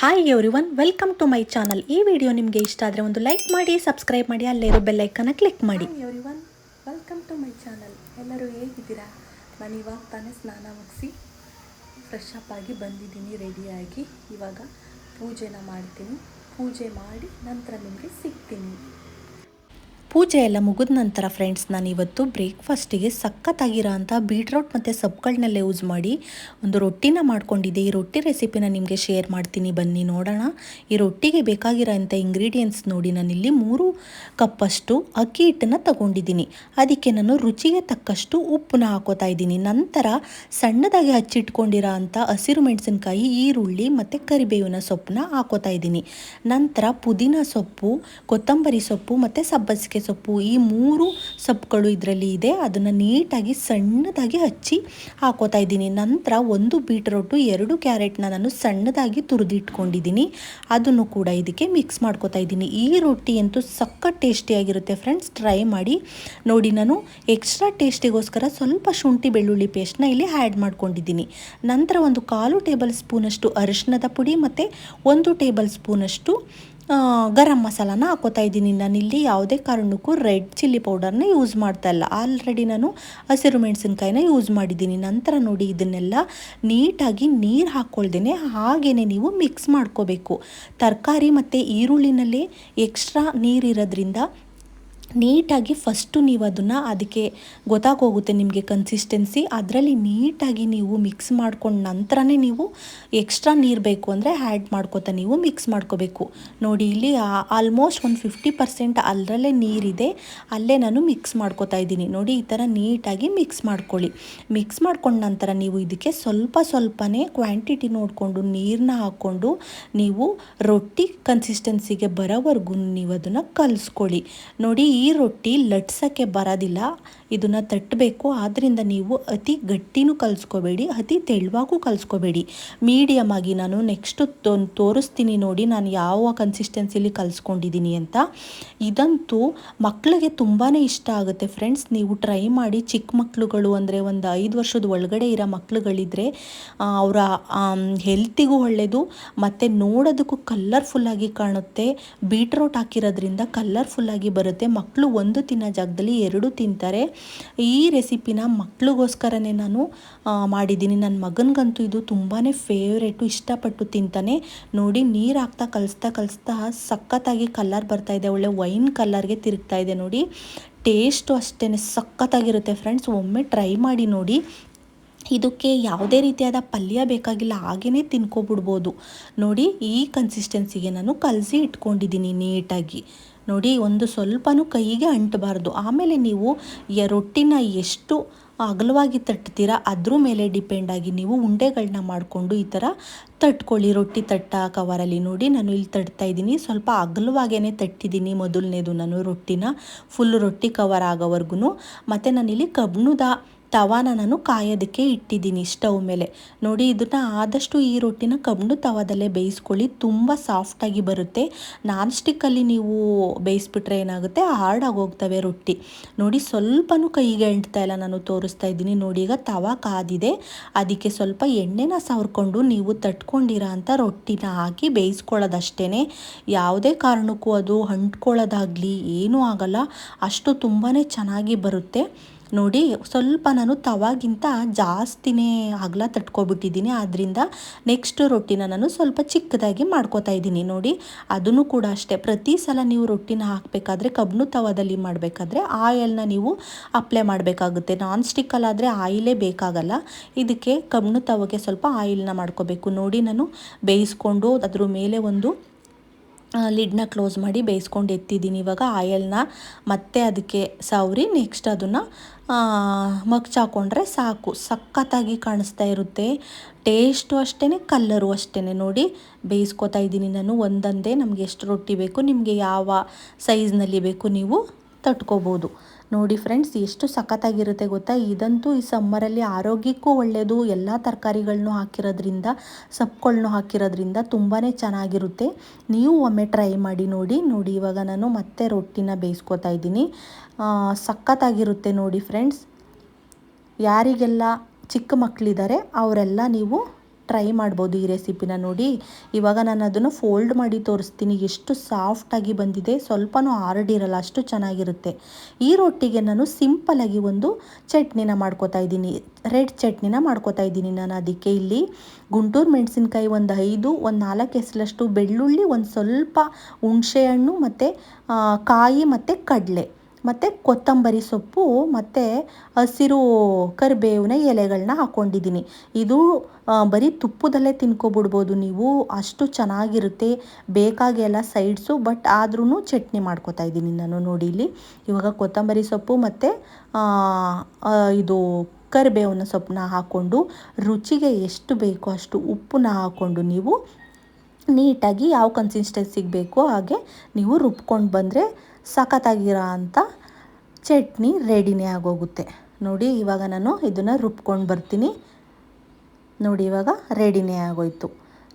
Hi everyone welcome to my channel ಈ video ನಿಮಗೆ ಇಷ್ಟ ಆದರೆ ಒಂದು ಲೈಕ್ ಮಾಡಿ ಸಬ್ಸ್ಕ್ರೈಬ್ ಮಾಡಿ ಅಲ್ಲಿರೋ ಬೆಲ್ಲೈಕನ್ನ ಕ್ಲಿಕ್ ಮಾಡಿ. Everyone welcome to my channel ಎಲ್ಲರೂ ಹೇಗಿದ್ದೀರಾ? ನಾನು ಇವಾಗ ತಾನೇ ಸ್ನಾನ ಮುಗಿಸಿ ಫ್ರೆಶ್ ಅಪ್ ಆಗಿ ಬಂದಿದ್ದೀನಿ ರೆಡಿಯಾಗಿ ಇವಾಗ ಪೂಜೆನ ಮಾಡ್ತೀನಿ. ಪೂಜೆ ಮಾಡಿ ನಂತರ ನಿಮಗೆ ಸಿಗ್ತೀನಿ. ಪೂಜೆ ಎಲ್ಲ ಮುಗಿದ ನಂತರ ಫ್ರೆಂಡ್ಸ್ ನಾನು ಇವತ್ತು ಬ್ರೇಕ್ಫಾಸ್ಟಿಗೆ ಸಖತ್ತಾಗಿರೋ ಅಂಥ ಬೀಟ್ರೋಟ್ ಮತ್ತು ಸೊಪ್ಪುಗಳನ್ನೆಲ್ಲ ಯೂಸ್ ಮಾಡಿ ಒಂದು ರೊಟ್ಟಿನ ಮಾಡ್ಕೊಂಡಿದ್ದೆ. ಈ ರೊಟ್ಟಿ ರೆಸಿಪಿನ ನಿಮಗೆ ಶೇರ್ ಮಾಡ್ತೀನಿ. ಬನ್ನಿ ನೋಡೋಣ. ಈ ರೊಟ್ಟಿಗೆ ಬೇಕಾಗಿರೋ ಅಂಥ ಇಂಗ್ರೀಡಿಯೆಂಟ್ಸ್ ನೋಡಿ ನಾನಿಲ್ಲಿ ಮೂರು ಕಪ್ಪಷ್ಟು ಅಕ್ಕಿ ಹಿಟ್ಟನ್ನು ತಗೊಂಡಿದ್ದೀನಿ. ಅದಕ್ಕೆ ನಾನು ರುಚಿಗೆ ತಕ್ಕಷ್ಟು ಉಪ್ಪನ್ನ ಹಾಕೋತಾ ಇದ್ದೀನಿ. ನಂತರ ಸಣ್ಣದಾಗಿ ಹಚ್ಚಿಟ್ಕೊಂಡಿರೋ ಅಂಥ ಹಸಿರು ಮೆಣಸಿನ್ಕಾಯಿ, ಈರುಳ್ಳಿ ಮತ್ತು ಕರಿಬೇವಿನ ಸೊಪ್ಪನ್ನ ಹಾಕೋತಾ ಇದ್ದೀನಿ. ನಂತರ ಪುದೀನ ಸೊಪ್ಪು, ಕೊತ್ತಂಬರಿ ಸೊಪ್ಪು ಮತ್ತು ಸಬ್ಬಸಿಗೆ ಸೊಪ್ಪು ಈ ಮೂರು ಸೊಪ್ಪುಗಳು ಇದರಲ್ಲಿ ಇದೆ. ಅದನ್ನು ನೀಟಾಗಿ ಸಣ್ಣದಾಗಿ ಹಚ್ಚಿ ಹಾಕೋತಾ ಇದ್ದೀನಿ. ನಂತರ ಒಂದು ಬೀಟ್ರೋಟು, ಎರಡು ಕ್ಯಾರೆಟ್ನ ನಾನು ಸಣ್ಣದಾಗಿ ತುರಿದಿಟ್ಕೊಂಡಿದ್ದೀನಿ. ಅದನ್ನು ಕೂಡ ಇದಕ್ಕೆ ಮಿಕ್ಸ್ ಮಾಡ್ಕೋತಾ ಇದ್ದೀನಿ. ಈ ರೊಟ್ಟಿ ಅಂತೂ ಸಖತ್ ಟೇಸ್ಟಿಯಾಗಿರುತ್ತೆ ಫ್ರೆಂಡ್ಸ್. ಟ್ರೈ ಮಾಡಿ ನೋಡಿ ನಾನು. ಎಕ್ಸ್ಟ್ರಾ ಟೇಸ್ಟಿಗೋಸ್ಕರ ಸ್ವಲ್ಪ ಶುಂಠಿ ಬೆಳ್ಳುಳ್ಳಿ ಪೇಸ್ಟ್ನ ಇಲ್ಲಿ ಆ್ಯಡ್ ಮಾಡ್ಕೊಂಡಿದ್ದೀನಿ. ನಂತರ ಒಂದು ಕಾಲು ಟೇಬಲ್ ಸ್ಪೂನಷ್ಟು ಅರಿಶಿಣದ ಪುಡಿ ಮತ್ತು ಒಂದು ಟೇಬಲ್ ಸ್ಪೂನಷ್ಟು ಗರಂ ಮಸಾಲಾನ ಹಾಕೋತಾ ಇದ್ದೀನಿ. ನಾನಿಲ್ಲಿ ಯಾವುದೇ ಕಾರಣಕ್ಕೂ ರೆಡ್ ಚಿಲ್ಲಿ ಪೌಡರ್ನ ಯೂಸ್ ಮಾಡ್ತಾ ಇಲ್ಲ. ಆಲ್ರೆಡಿ ನಾನು ಹಸಿರು ಮೆಣಸಿನ್ಕಾಯಿನ ಯೂಸ್ ಮಾಡಿದ್ದೀನಿ. ನಂತರ ನೋಡಿ ಇದನ್ನೆಲ್ಲ ನೀಟಾಗಿ ನೀರು ಹಾಕ್ಕೊಳ್ದೇನೆ ಹಾಗೇ ನೀವು ಮಿಕ್ಸ್ ಮಾಡ್ಕೋಬೇಕು. ತರಕಾರಿ ಮತ್ತು ಈರುಳ್ಳಿನಲ್ಲೇ ಎಕ್ಸ್ಟ್ರಾ ನೀರಿರೋದ್ರಿಂದ ನೀಟಾಗಿ ಫಸ್ಟು ನೀವು ಅದನ್ನು ಅದಕ್ಕೆ ಗೊತ್ತಾಗೋಗುತ್ತೆ ನಿಮಗೆ ಕನ್ಸಿಸ್ಟೆನ್ಸಿ ಅದರಲ್ಲಿ ನೀಟಾಗಿ ನೀವು ಮಿಕ್ಸ್ ಮಾಡ್ಕೊಂಡು ನಂತರನೇ ನೀವು ಎಕ್ಸ್ಟ್ರಾ ನೀರು ಬೇಕು ಅಂದರೆ ಆ್ಯಡ್ ಮಾಡ್ಕೋತಾ ನೀವು ಮಿಕ್ಸ್ ಮಾಡ್ಕೋಬೇಕು. ನೋಡಿ ಇಲ್ಲಿ ಆಲ್ಮೋಸ್ಟ್ ಒಂದು ಫಿಫ್ಟಿ ಪರ್ಸೆಂಟ್ ಅದರಲ್ಲೇ ನೀರಿದೆ, ಅಲ್ಲೇ ನಾನು ಮಿಕ್ಸ್ ಮಾಡ್ಕೋತಾ ಇದ್ದೀನಿ. ನೋಡಿ ಈ ಥರ ನೀಟಾಗಿ ಮಿಕ್ಸ್ ಮಾಡ್ಕೊಳ್ಳಿ. ಮಿಕ್ಸ್ ಮಾಡ್ಕೊಂಡ ನಂತರ ನೀವು ಇದಕ್ಕೆ ಸ್ವಲ್ಪ ಸ್ವಲ್ಪನೇ ಕ್ವಾಂಟಿಟಿ ನೋಡಿಕೊಂಡು ನೀರನ್ನ ಹಾಕ್ಕೊಂಡು ನೀವು ರೊಟ್ಟಿ ಕನ್ಸಿಸ್ಟೆನ್ಸಿಗೆ ಬರೋವರೆಗೂ ನೀವು ಅದನ್ನು ಕಲಿಸ್ಕೊಳ್ಳಿ. ನೋಡಿ ಈ ರೊಟ್ಟಿ ಲಟ್ಸೋಕ್ಕೆ ಬರೋದಿಲ್ಲ. ಇದನ್ನು ತಟ್ಟಬೇಕು. ಆದ್ದರಿಂದ ನೀವು ಅತಿ ಗಟ್ಟಿನೂ ಕಲಿಸ್ಕೋಬೇಡಿ, ಅತಿ ತೆಳುವಾಗೂ ಕಲಿಸ್ಕೋಬೇಡಿ. ಮೀಡಿಯಮ್ ಆಗಿ ನಾನು ನೆಕ್ಸ್ಟ್ ತೋರಿಸ್ತೀನಿ ನೋಡಿ ನಾನು ಯಾವ ಕನ್ಸಿಸ್ಟೆನ್ಸಿಲಿ ಕಲಿಸ್ಕೊಂಡಿದ್ದೀನಿ ಅಂತ. ಇದಂತೂ ಮಕ್ಕಳಿಗೆ ತುಂಬಾ ಇಷ್ಟ ಆಗುತ್ತೆ ಫ್ರೆಂಡ್ಸ್ ನೀವು ಟ್ರೈ ಮಾಡಿ ಚಿಕ್ಕ ಮಕ್ಕಳುಗಳು ಅಂದರೆ ಒಂದು ಐದು ವರ್ಷದ ಒಳಗಡೆ ಇರೋ ಮಕ್ಕಳುಗಳಿದ್ರೆ ಅವರ ಹೆಲ್ತಿಗೂ ಒಳ್ಳೆಯದು ಮತ್ತು ನೋಡೋದಕ್ಕೂ ಕಲ್ಲರ್ಫುಲ್ಲಾಗಿ ಕಾಣುತ್ತೆ. ಬೀಟ್ರೋಟ್ ಹಾಕಿರೋದ್ರಿಂದ ಕಲ್ಲರ್ಫುಲ್ಲಾಗಿ ಬರುತ್ತೆ. ಮಕ್ಕಳು ಒಂದು ತಿನ್ನೋ ಜಾಗದಲ್ಲಿ ಎರಡು ತಿಂತಾರೆ. ಈ ರೆಸಿಪಿನ ಮಕ್ಳಿಗೋಸ್ಕರನೇ ನಾನು ಮಾಡಿದ್ದೀನಿ. ನನ್ನ ಮಗನಿಗಂತೂ ಇದು ತುಂಬಾ ಫೇವ್ರೇಟು ಇಷ್ಟಪಟ್ಟು ತಿಂತಾನೆ. ನೋಡಿ ನೀರು ಹಾಕ್ತಾ ಕಲಿಸ್ತಾ ಕಲಿಸ್ತಾ ಸಖತ್ತಾಗಿ ಬರ್ತಾ ಇದೆ. ಒಳ್ಳೆ ವೈನ್ ಕಲ್ಲರ್ಗೆ ತಿರುಗ್ತಾ ಇದೆ ನೋಡಿ. ಟೇಸ್ಟು ಅಷ್ಟೇ ಸಖತ್ತಾಗಿರುತ್ತೆ ಫ್ರೆಂಡ್ಸ್ ಒಮ್ಮೆ ಟ್ರೈ ಮಾಡಿ ನೋಡಿ. ಇದಕ್ಕೆ ಯಾವುದೇ ರೀತಿಯಾದ ಪಲ್ಯ ಬೇಕಾಗಿಲ್ಲ ಹಾಗೇ ತಿನ್ಕೊಬಿಡ್ಬೋದು. ನೋಡಿ, ಈ ಕನ್ಸಿಸ್ಟೆನ್ಸಿಗೆ ನಾನು ಕಲಸಿ ಇಟ್ಕೊಂಡಿದ್ದೀನಿ ನೀಟಾಗಿ. ನೋಡಿ, ಒಂದು ಸ್ವಲ್ಪನೂ ಕೈಗೆ ಅಂಟಬಾರ್ದು. ಆಮೇಲೆ ನೀವು ಯ ರೊಟ್ಟಿನ ಎಷ್ಟು ಅಗಲವಾಗಿ ತಟ್ತೀರಾ, ಅದ್ರ ಮೇಲೆ ಡಿಪೆಂಡ್ ಆಗಿ ನೀವು ಉಂಡೆಗಳನ್ನ ಮಾಡಿಕೊಂಡು ಈ ಥರ ತಟ್ಕೊಳ್ಳಿ. ರೊಟ್ಟಿ ತಟ್ಟ ಕವರಲ್ಲಿ ನೋಡಿ, ನಾನು ಇಲ್ಲಿ ತಟ್ತಾ ಇದ್ದೀನಿ. ಸ್ವಲ್ಪ ಅಗಲವಾಗೇ ತಟ್ಟಿದ್ದೀನಿ ಮೊದಲನೇದು ನಾನು ರೊಟ್ಟಿನ. ಫುಲ್ ರೊಟ್ಟಿ ಕವರ್ ಆಗೋವರೆಗೂ ಮತ್ತು ನಾನಿಲ್ಲಿ ಕಬ್ಣದ ತವಾನ ನಾನು ಕಾಯೋದಕ್ಕೆ ಇಟ್ಟಿದ್ದೀನಿ ಸ್ಟವ್ ಮೇಲೆ. ನೋಡಿ, ಇದನ್ನು ಆದಷ್ಟು ಈ ರೊಟ್ಟಿನ ಕಬ್ಬು ತವಾದಲ್ಲೇ ಬೇಯಿಸ್ಕೊಳ್ಳಿ. ತುಂಬ ಸಾಫ್ಟಾಗಿ ಬರುತ್ತೆ. ನಾನ್ ಸ್ಟಿಕ್ಕಲ್ಲಿ ನೀವು ಬೇಯಿಸ್ಬಿಟ್ರೆ ಏನಾಗುತ್ತೆ? ಹಾರ್ಡಾಗಿ ಹೋಗ್ತವೆ ರೊಟ್ಟಿ. ನೋಡಿ, ಸ್ವಲ್ಪನೂ ಕೈಗೆ ಅಂಟ್ತಾ ಇಲ್ಲ ನಾನು ತೋರಿಸ್ತಾ ಇದ್ದೀನಿ. ನೋಡಿ, ಈಗ ತವಾ ಕಾದಿದೆ. ಅದಕ್ಕೆ ಸ್ವಲ್ಪ ಎಣ್ಣೆನ ಸವರ್ಕೊಂಡು ನೀವು ತಟ್ಕೊಂಡಿರೋ ಅಂಥ ರೊಟ್ಟಿನ ಹಾಕಿ ಬೇಯಿಸ್ಕೊಳ್ಳೋದಷ್ಟೇ ಯಾವುದೇ ಕಾರಣಕ್ಕೂ ಅದು ಅಂಟ್ಕೊಳ್ಳೋದಾಗಲಿ ಏನೂ ಆಗಲ್ಲ. ಅಷ್ಟು ತುಂಬಾ ಚೆನ್ನಾಗಿ ಬರುತ್ತೆ. ನೋಡಿ, ಸ್ವಲ್ಪ ನಾನು ತವಾಗಿಂತ ಜಾಸ್ತಿನೇ ಅಗಲ ತಟ್ಕೊಬಿಟ್ಟಿದ್ದೀನಿ. ಆದ್ದರಿಂದ ನೆಕ್ಸ್ಟ್ ರೊಟ್ಟಿನ ನಾನು ಸ್ವಲ್ಪ ಚಿಕ್ಕದಾಗಿ ಮಾಡ್ಕೋತಾ ಇದ್ದೀನಿ. ನೋಡಿ, ಅದನ್ನು ಕೂಡ ಅಷ್ಟೇ. ಪ್ರತಿ ಸಲ ನೀವು ರೊಟ್ಟಿನ ಹಾಕಬೇಕಾದ್ರೆ ಕಬ್ಬಿಣ ತವದಲ್ಲಿ ಮಾಡಬೇಕಾದ್ರೆ ಆಯಿಲ್ನ ನೀವು ಅಪ್ಲೈ ಮಾಡಬೇಕಾಗುತ್ತೆ. ನಾನ್ ಸ್ಟಿಕ್ಕಲ್ಲಾದರೆ ಆಯಿಲೇ ಬೇಕಾಗಲ್ಲ. ಇದಕ್ಕೆ ಕಬ್ಬಿಣ ತವಗೆ ಸ್ವಲ್ಪ ಆಯಿಲ್ನ ಮಾಡ್ಕೋಬೇಕು. ನೋಡಿ, ನಾನು ಬೇಯಿಸ್ಕೊಂಡು ಅದ್ರ ಮೇಲೆ ಒಂದು ಲಿಡ್ನ ಕ್ಲೋಸ್ ಮಾಡಿ ಬೇಯಿಸ್ಕೊಂಡು ಎತ್ತಿದ್ದೀನಿ. ಇವಾಗ ಆಯಲ್ನ ಮತ್ತೆ ಅದಕ್ಕೆ ಸವರಿ ನೆಕ್ಸ್ಟ್ ಅದನ್ನು ಮಗ್ಚಾಕೊಂಡ್ರೆ ಸಾಕು. ಸಖತ್ತಾಗಿ ಕಾಣಿಸ್ತಾ ಇರುತ್ತೆ. ಟೇಸ್ಟು ಅಷ್ಟೇ ಕಲ್ಲರು ಅಷ್ಟೇ ನೋಡಿ, ಬೇಯಿಸ್ಕೊತಾ ಇದ್ದೀನಿ ನಾನು. ಒಂದೊಂದೇ ನಮಗೆ ಎಷ್ಟು ರೊಟ್ಟಿ ಬೇಕು, ನಿಮಗೆ ಯಾವ ಸೈಜ್ನಲ್ಲಿ ಬೇಕು ನೀವು ತಟ್ಕೋಬೋದು. ನೋಡಿ ಫ್ರೆಂಡ್ಸ್, ಎಷ್ಟು ಸಖತ್ತಾಗಿರುತ್ತೆ ಗೊತ್ತಾ? ಇದಂತೂ ಈ ಸಮ್ಮರಲ್ಲಿ ಆರೋಗ್ಯಕ್ಕೂ ಒಳ್ಳೆಯದು ಎಲ್ಲ ತರಕಾರಿಗಳನ್ನೂ ಹಾಕಿರೋದ್ರಿಂದ ಸೊಪ್ಪುಗಳನ್ನೂ ಹಾಕಿರೋದ್ರಿಂದ ತುಂಬಾ ಚೆನ್ನಾಗಿರುತ್ತೆ. ನೀವು ಒಮ್ಮೆ ಟ್ರೈ ಮಾಡಿ ನೋಡಿ ನೋಡಿ ಇವಾಗ ನಾನು ಮತ್ತೆ ರೊಟ್ಟಿನ ಬೇಯಿಸ್ಕೊತಾ ಇದ್ದೀನಿ. ಸಖತ್ತಾಗಿರುತ್ತೆ ನೋಡಿ ಫ್ರೆಂಡ್ಸ್. ಯಾರಿಗೆಲ್ಲ ಚಿಕ್ಕ ಮಕ್ಕಳಿದ್ದಾರೆ ಅವರೆಲ್ಲ ನೀವು ಟ್ರೈ ಮಾಡ್ಬೋದು ಈ ರೆಸಿಪಿನ ನೋಡಿ. ಇವಾಗ ನಾನು ಅದನ್ನು ಫೋಲ್ಡ್ ಮಾಡಿ ತೋರಿಸ್ತೀನಿ. ಎಷ್ಟು ಸಾಫ್ಟಾಗಿ ಬಂದಿದೆ. ಸ್ವಲ್ಪನೂ ಇರಲ್ಲ. ಅಷ್ಟು ಚೆನ್ನಾಗಿರುತ್ತೆ. ಈ ರೊಟ್ಟಿಗೆ ನಾನು ಸಿಂಪಲಾಗಿ ಒಂದು ಚಟ್ನಿನ ಮಾಡ್ಕೋತಾ ಇದ್ದೀನಿ. ರೆಡ್ ಚಟ್ನಿನ ಮಾಡ್ಕೋತಾ ಇದ್ದೀನಿ ನಾನು ಅದಕ್ಕೆ ಇಲ್ಲಿ. ಗುಂಟೂರು ಮೆಣಸಿನ್ಕಾಯಿ ಒಂದು ಐದು, ಒಂದು ನಾಲ್ಕು ಹೆಸರಷ್ಟು ಬೆಳ್ಳುಳ್ಳಿ, ಒಂದು ಸ್ವಲ್ಪ ಹುಣಸೆಹಣ್ಣು ಮತ್ತು ಕಾಯಿ ಮತ್ತು ಕಡಲೆ. ಮತ್ತು ಕೊತ್ತಂಬರಿ ಸೊಪ್ಪು, ಮತ್ತು ಹಸಿರು ಕರಿಬೇವಿನ ಎಲೆಗಳನ್ನ ಹಾಕ್ಕೊಂಡಿದ್ದೀನಿ ಇದು ಬರೀ ತುಪ್ಪದಲ್ಲೇ ತಿನ್ಕೊಬಿಡ್ಬೋದು ನೀವು. ಅಷ್ಟು ಚೆನ್ನಾಗಿರುತ್ತೆ. ಬೇಕಾಗಿ ಎಲ್ಲ ಸೈಡ್ಸು, ಬಟ್ ಆದ್ರೂ ಚಟ್ನಿ ಮಾಡ್ಕೊತಾ ಇದ್ದೀನಿ ನಾನು ನೋಡಿ ಇಲ್ಲಿ. ಇವಾಗ ಕೊತ್ತಂಬರಿ ಸೊಪ್ಪು ಮತ್ತು ಇದು ಕರಿಬೇವಿನ ಸೊಪ್ಪನ್ನ ಹಾಕ್ಕೊಂಡು, ರುಚಿಗೆ ಎಷ್ಟು ಬೇಕೋ ಅಷ್ಟು ಉಪ್ಪನ್ನ ಹಾಕ್ಕೊಂಡು ನೀವು ನೀಟಾಗಿ ಯಾವ ಕನ್ಸಿಸ್ಟೆನ್ಸಿಗೆ ಬೇಕೋ ಹಾಗೆ ನೀವು ರುಬ್ಕೊಂಡು ಬಂದರೆ ಸಖತ್ತಾಗಿರೋ ಅಂಥ ಚಟ್ನಿ ರೆಡಿನೇ ಆಗೋಗುತ್ತೆ. ನೋಡಿ, ಇವಾಗ ನಾನು ಇದನ್ನು ರುಬ್ಕೊಂಡು ಬರ್ತೀನಿ. ನೋಡಿ, ಇವಾಗ ರೆಡಿನೇ ಆಗೋಯ್ತು.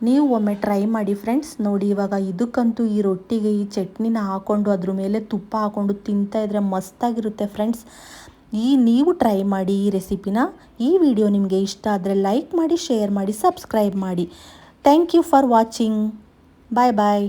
ನೀವು ಒಮ್ಮೆ ಟ್ರೈ ಮಾಡಿ ಫ್ರೆಂಡ್ಸ್. ನೋಡಿ, ಇವಾಗ ಇದಕ್ಕಂತೂ ಈ ರೊಟ್ಟಿಗೆ ಈ ಚಟ್ನಿನ ಹಾಕ್ಕೊಂಡು ಅದ್ರ ಮೇಲೆ ತುಪ್ಪ ಹಾಕ್ಕೊಂಡು ತಿಂತಾ ಇದ್ರೆ ಮಸ್ತಾಗಿರುತ್ತೆ ಫ್ರೆಂಡ್ಸ್. ಈ ನೀವು ಟ್ರೈ ಮಾಡಿ ಈ ರೆಸಿಪಿನ. ಈ ವಿಡಿಯೋ ನಿಮಗೆ ಇಷ್ಟ ಆದರೆ ಲೈಕ್ ಮಾಡಿ, ಶೇರ್ ಮಾಡಿ, ಸಬ್ಸ್ಕ್ರೈಬ್ ಮಾಡಿ. Thank you for watching. Bye bye.